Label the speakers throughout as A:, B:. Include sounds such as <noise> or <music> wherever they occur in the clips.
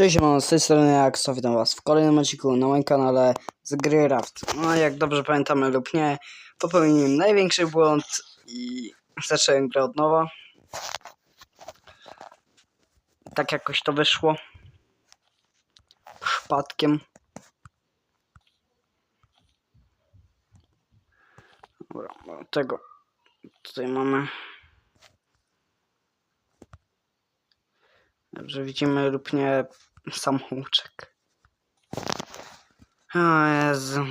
A: Cześć, mam z tej strony Axo, witam was w kolejnym odcinku na moim kanale z gry Raft. No jak dobrze pamiętamy lub nie, popełniłem największy błąd i zacząłem grę od nowa. Tak jakoś to wyszło. Przypadkiem. Dobra, tego tutaj mamy. Dobrze widzimy lub nie samouczek. O Jezu.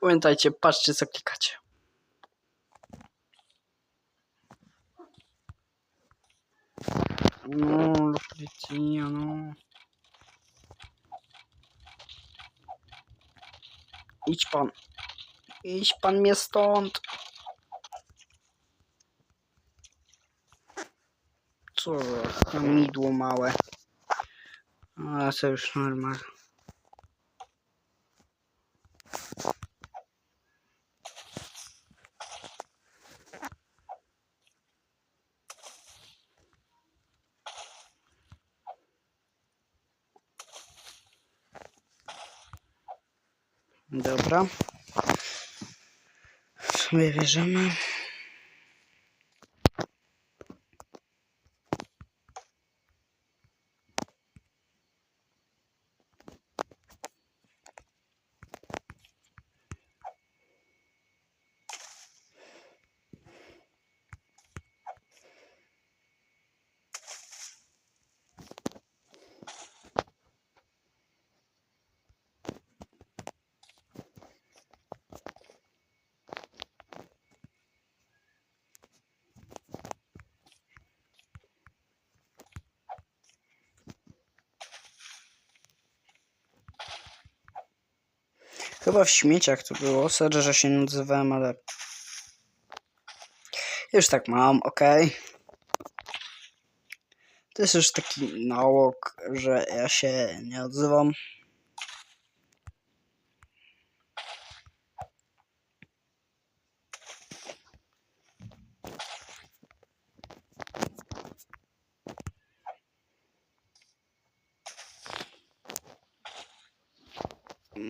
A: Pamiętajcie, patrzcie co klikacie. No, policja, no. Idź pan. Idź pan mnie stąd. Co za hamidło małe. Ale to już normal. Dobra. W sumie bierzemy. Chyba w śmieciach to było. Sorry, że się nie odzywałem, ale... Już tak mam, ok. To jest już taki nałóg, że ja się nie odzywam.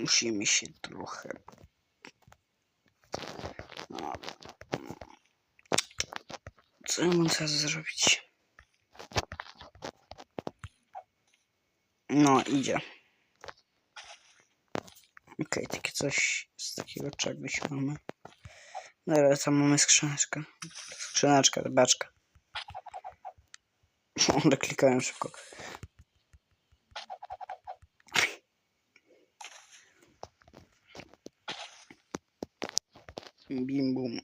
A: Musimy się trochę. Dobra. Co ja mam teraz zrobić? No, idzie. Okej, takie coś z takiego czegoś mamy. Dobra, tam mamy skrzyneczkę. Skrzyneczka, rybaczka. <laughs> One klikają szybko. Bim bum. No,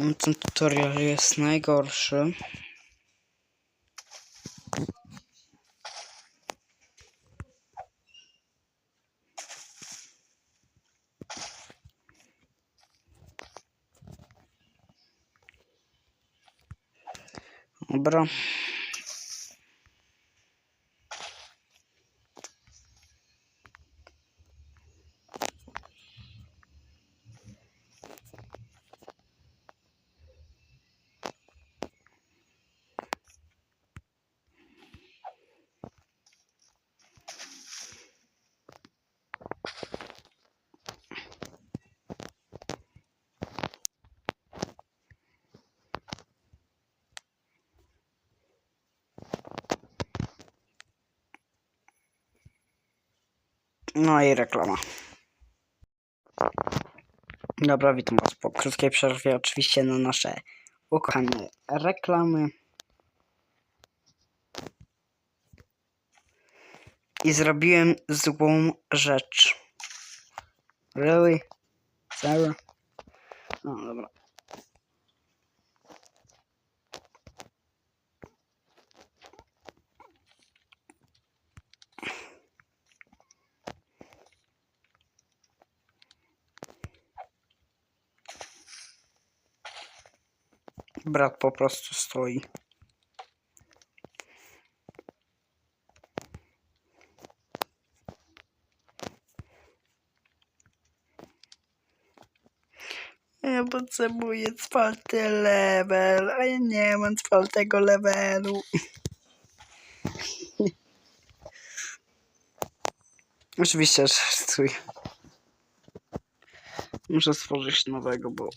A: Ten tutorial jest najgorszy. Dobra. No i reklama. Dobra, witam Was po krótkiej przerwie. Oczywiście na nasze ukochane reklamy. I zrobiłem złą rzecz. Really? Serio? No dobra. Brat po prostu stoi. Ja potrzebuję czwarty level, a ja nie mam czwartego levelu. <laughs> Oczywiście, stój. Muszę stworzyć nowego, bo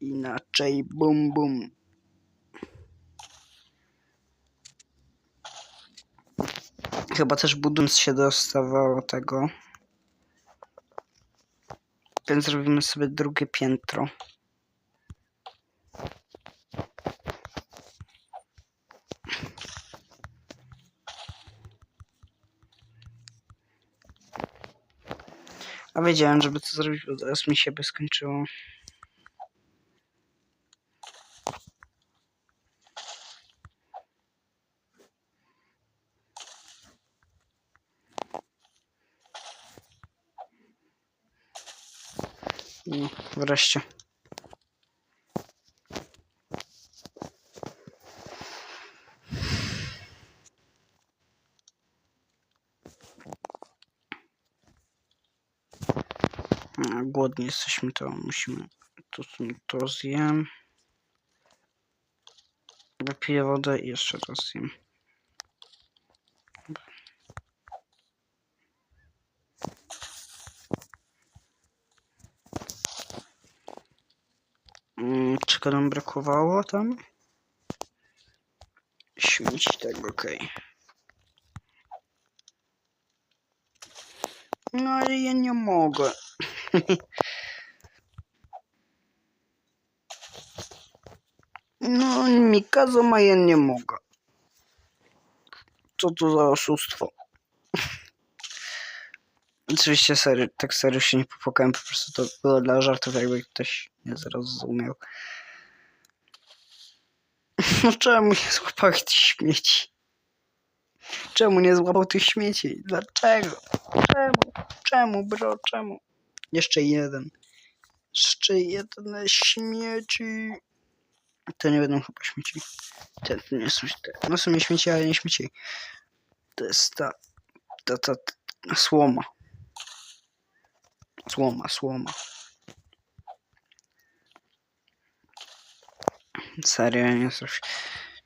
A: inaczej bum bum. Chyba też budując się dostawało tego. Więc zrobimy sobie drugie piętro. A wiedziałem, żeby to zrobić, bo teraz mi się by skończyło. No, wreszcie. Głodni jesteśmy, to musimy. To, to zjem. Wypiję wodę i jeszcze raz zjem. Czego nam brakowało tam? Śmieci tego, okej. No ale ja nie mogę. No, Mikazo ma ja nie mogę. Co to za oszustwo? Oczywiście serio, tak serio się nie popłakałem, po prostu to było dla żartów, jakby ktoś nie zrozumiał. <laughs> No czemu nie złapałeś tych śmieci? Czemu nie złapał tych śmieci? Dlaczego? Czemu? Czemu, bro? Czemu? Jeszcze jeden. Jeszcze jedne śmieci. To nie będą chyba śmieci. Te to nie są te. No są nie śmieci, ale nie śmieci. To jest ta, ta, ta, ta słoma. Słoma, słoma. Serio, nie.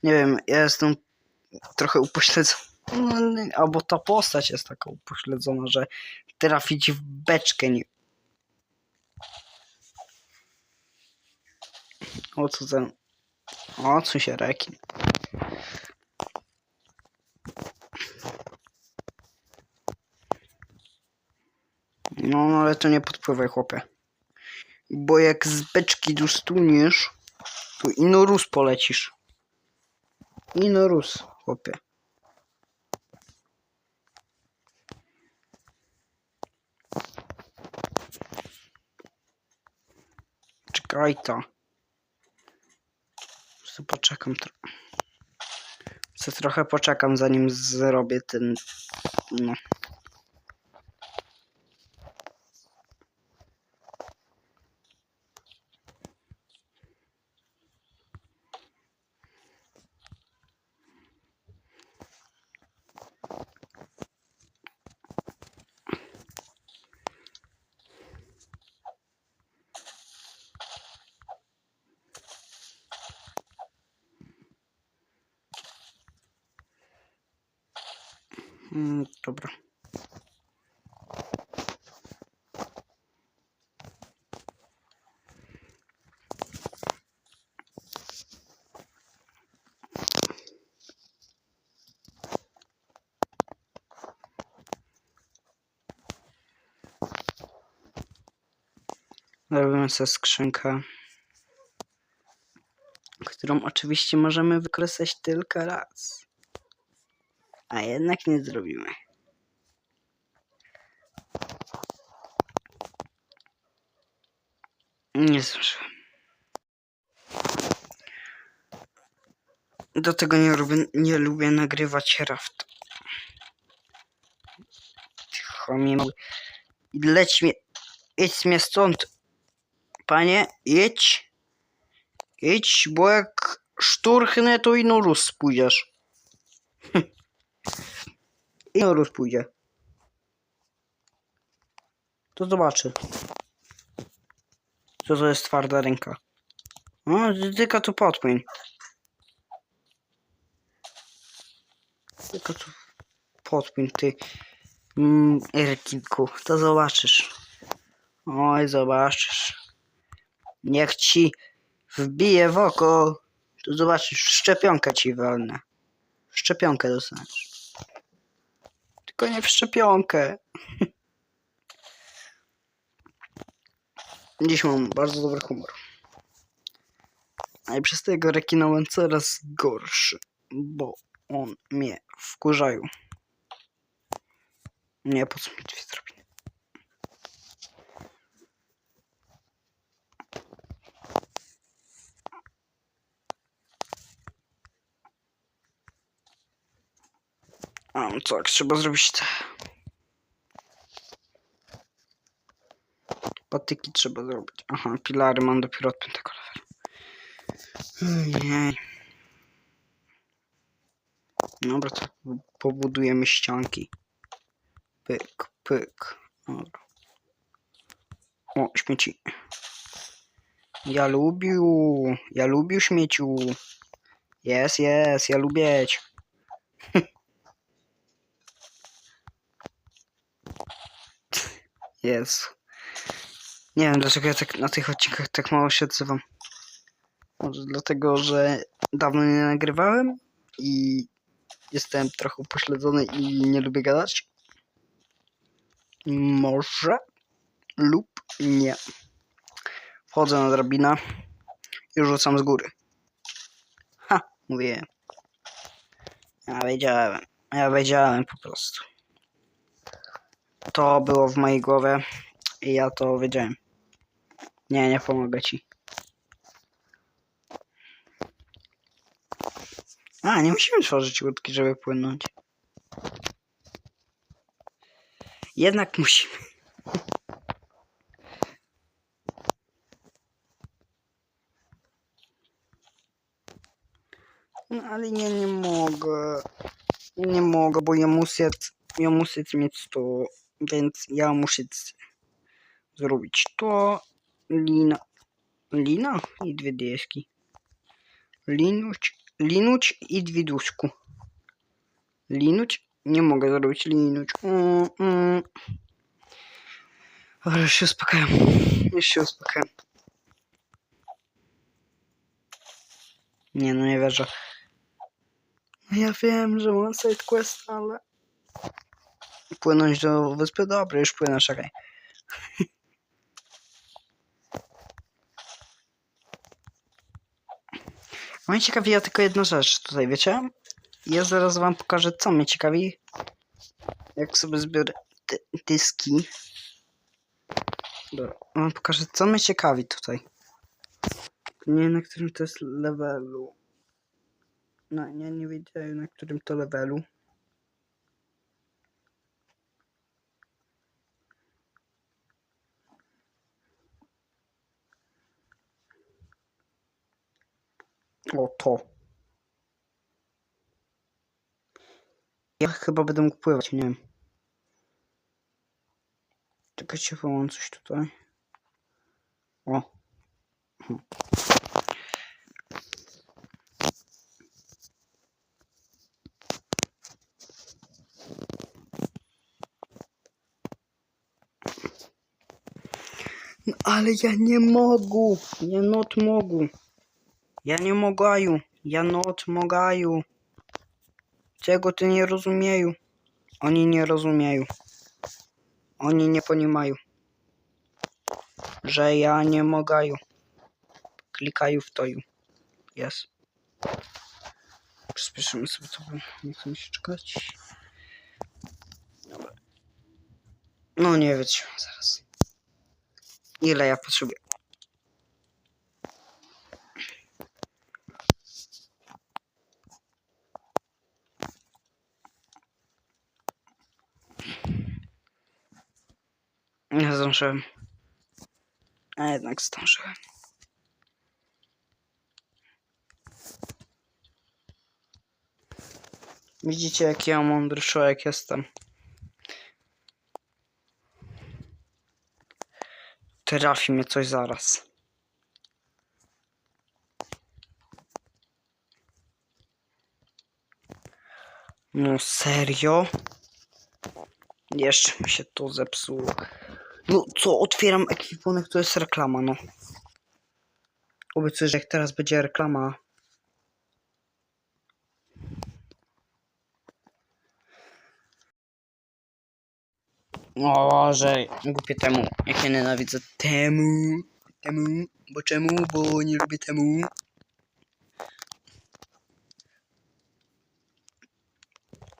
A: Nie wiem, ja jestem trochę upośledzony. No, albo ta postać jest taka upośledzona, że trafić w beczkę nie. O co ten. O co się rekin. No, ale to nie podpływaj, chłopie. Bo jak z beczki dostuniesz, to inorus polecisz. Inorus, chłopie. Czekaj to. Co poczekam trochę. Trochę poczekam zanim zrobię ten. No. Mm, dobra. Robimy sobie skrzynkę, którą oczywiście możemy wykorzystać tylko raz. A jednak nie zrobimy. Nie zdążyłem. Do tego nie lubię, nie lubię nagrywać raft. Ty chamie mały. Leć mnie, idź mnie stąd. Panie, idź. Idź, bo jak szturchnę, to i Norus pójdziesz. I Norus pójdzie. To zobaczy. Co to jest twarda ręka. No, tylko tu podpłyń. Tylko tu podpłyń, ty. Mm, Erkinku, to zobaczysz. Oj, zobaczysz. Niech ci wbije w oko, to zobaczysz, szczepionkę ci walnę. Szczepionkę dostaniesz. Tylko nie w szczepionkę. Dziś mam bardzo dobry humor. A i przez tego rekina mam coraz gorszy, bo on mnie wkurzają. Nie, po co mi dwie drobiny? A, tak, trzeba zrobić te... Patyki trzeba zrobić. Aha, pilary mam dopiero od piątego levelu. Ojej. Dobra, to pobudujemy ścianki. Pyk, pyk. Dobra. O, śmieci. Ja lubił, ja lubił śmieciu. Jest, jest, ja lubię. Jest. Nie wiem dlaczego ja tak na tych odcinkach tak mało się odzywam. Może dlatego, że dawno nie nagrywałem i jestem trochę upośledzony i nie lubię gadać. Może lub nie. Wchodzę na drabinę i rzucam z góry. Ha, mówię. Ja wiedziałem. Ja wiedziałem po prostu. To było w mojej głowie i ja to wiedziałem. Nie, nie pomogę ci. A, nie musimy tworzyć łódki, żeby płynąć. Jednak musimy. No, ale nie, nie mogę. Nie mogę, bo ja muszę, ja muszę mieć to, więc ja muszę zrobić to. Lina. Lina i dwie deski. Linuć, linuć i dwie duszku. Linuć? Nie mogę zrobić linuć. Mm. Ale się uspokajam. Już się uspokajam. Nie no, nie wierzę. No ja wiem, że mam side quest, ale... Płynąć do wyspy? Dobra, już płynę, czekaj. Mnie ciekawi ja tylko jedna rzecz tutaj, wiecie? Ja zaraz wam pokażę, co mnie ciekawi. Jak sobie zbiorę dy dyski. Dobra, wam pokażę, co mnie ciekawi tutaj. Nie wiem, na którym to jest levelu. No, nie wiedziałem, na którym to levelu. O, to. Ja chyba będę mógł pływać, nie wiem. Czekajcie, coś tutaj. O. Mhm. No, ale ja nie mogę. Ja not mogę. Ja nie mogę. Ja not mogę. Czego ty nie rozumieją? Oni nie rozumieją. Oni nie ponimają. Że ja nie mogę. Klikają w to. Jest. Przyspieszymy sobie to, nie chcę mi się czekać. Dobra. No nie wytrzymam zaraz. Ile ja potrzebuję? Nie zdążyłem. A jednak zdążyłem. Widzicie, jaki ja mądry człowiek jestem. Trafi mnie coś zaraz. No serio? Jeszcze mi się to zepsuło. No co, otwieram ekwipunek, to jest reklama, no. Obiecuję, że jak teraz będzie reklama. O Boże, głupie temu. Jak ja nienawidzę temu. Temu. Bo czemu? Bo nie lubię temu.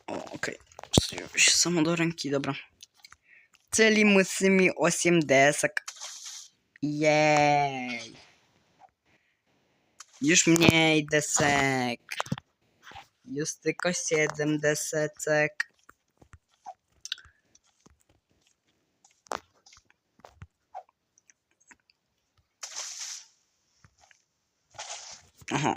A: Okej. Okay. Samo do ręki, dobra. Celi musimy 8 desek. Jej. Już mniej desek. Już tylko 7 deseczek. Aha.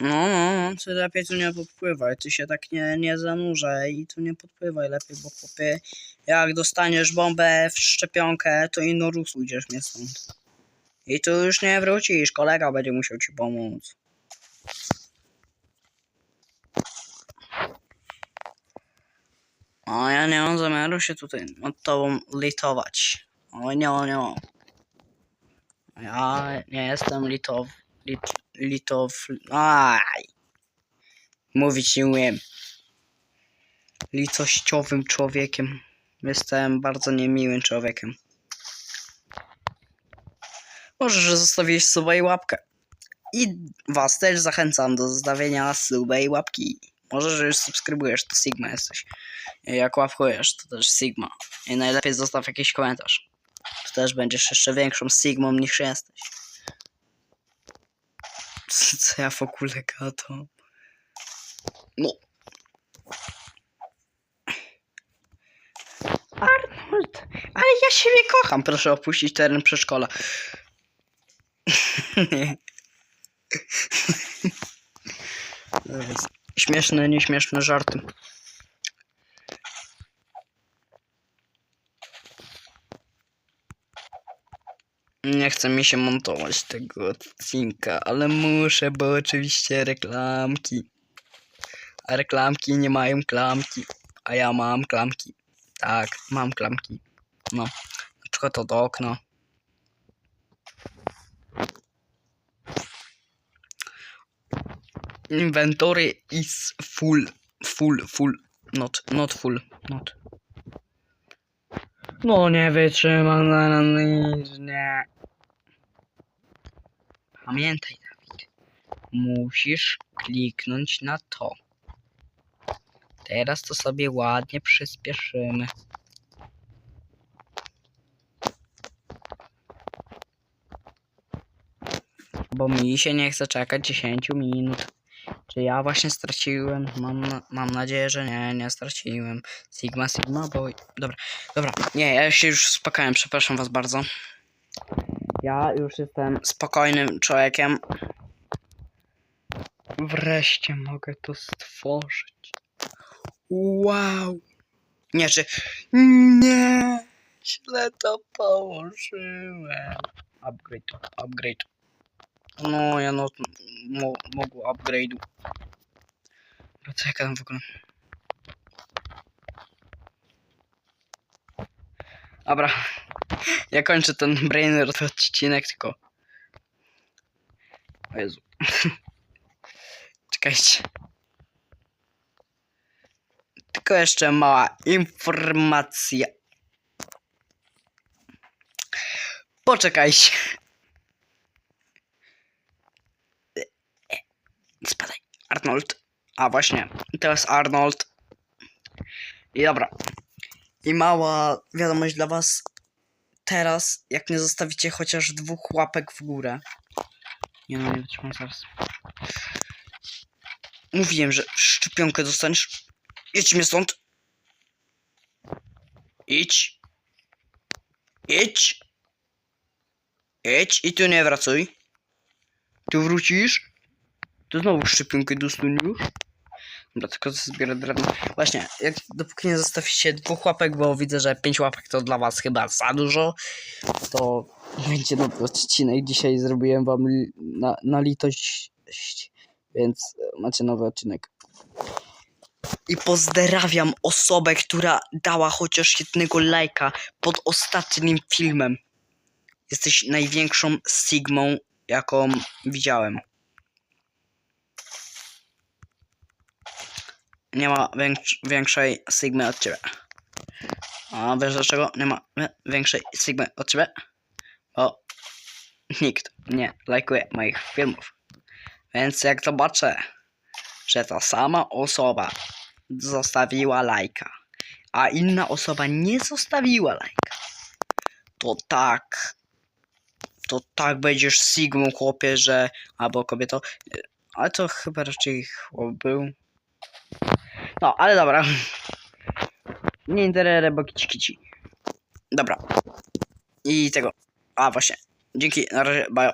A: No, no, ty lepiej tu nie podpływaj, ty się tak nie, nie zanurzaj i tu nie podpływaj lepiej, bo chłopie, jak dostaniesz bombę w szczepionkę, to ino rus ujdziesz mnie stąd. I tu już nie wrócisz, kolega będzie musiał ci pomóc. O, ja nie mam zamiaru się tutaj nad tobą litować. O, nie, nie. Ja nie jestem litow... Lit, litow... Aj! Mówić nie umiem. Litościowym człowiekiem. Jestem bardzo niemiłym człowiekiem. Może, że zostawiłeś suba i łapkę. I was też zachęcam do zostawienia suba i łapki. Może, że już subskrybujesz, to Sigma jesteś. Jak łapkujesz, to też Sigma. I najlepiej zostaw jakiś komentarz. To też będziesz jeszcze większą Sigmą niż jesteś. <laughs> Co ja w ogóle gadam? No. Arnold, ale ja siebie kocham. Proszę opuścić teren przedszkola. Śmieszne, nieśmieszne żarty. Nie chce mi się montować tego odcinka, ale muszę, bo oczywiście reklamki. A reklamki nie mają klamki, a ja mam klamki. Tak, mam klamki. No, na przykład od okna. Inventory is full, full, full, not, not full, not. No nie wytrzymam na nic, nie. Pamiętaj, Dawid. Musisz kliknąć na to. Teraz to sobie ładnie przyspieszymy. Bo mi się nie chce czekać 10 minut. Czy ja właśnie straciłem? Mam, mam nadzieję, że nie, nie straciłem. Sigma, Sigma, bo... Dobra, dobra. Nie, ja się już uspokajam, przepraszam was bardzo. Ja już jestem spokojnym człowiekiem. Wreszcie mogę to stworzyć. Wow. Nie, czy... Nie. Źle to położyłem. Upgrade, upgrade. No, ja no... Mo, mogło upgrade'u. Co ja gadam w ogóle? Dobra. Ja kończę ten brainer odcinek, tylko... O Jezu. <laughs> Czekajcie. Tylko jeszcze mała informacja. Poczekajcie. Spadaj. Arnold. A właśnie. Teraz Arnold. I dobra. I mała wiadomość dla was. Teraz, jak nie zostawicie chociaż dwóch łapek w górę. Nie no, nie zaraz. Mówiłem, że szczepionkę dostaniesz. Idź stąd. Idź. Idź. Idź i tu nie wracuj. Tu wrócisz. To znowu szczepionkę dostanie już? Dobra, tylko zbiorę drewno. Właśnie, jak dopóki nie zostawicie dwóch łapek, bo widzę, że pięć łapek to dla was chyba za dużo, to będzie nowy odcinek. Dzisiaj zrobiłem wam na, na litość, więc macie nowy odcinek. I pozdrawiam osobę, która dała chociaż jednego lajka pod ostatnim filmem. Jesteś największą Sigmą, jaką widziałem. Nie ma większ- większej Sigmy od ciebie. A wiesz dlaczego nie ma wi- większej Sigmy od ciebie? Bo nikt nie lajkuje moich filmów. Więc jak zobaczę, że ta sama osoba zostawiła lajka, a inna osoba nie zostawiła lajka, to tak, to tak będziesz Sigmą chłopie, że, albo kobieto, ale to chyba raczej chłop był. No, ale dobra. Nie interere, bo kici kici. Dobra. I tego. A właśnie. Dzięki, na razie, bye.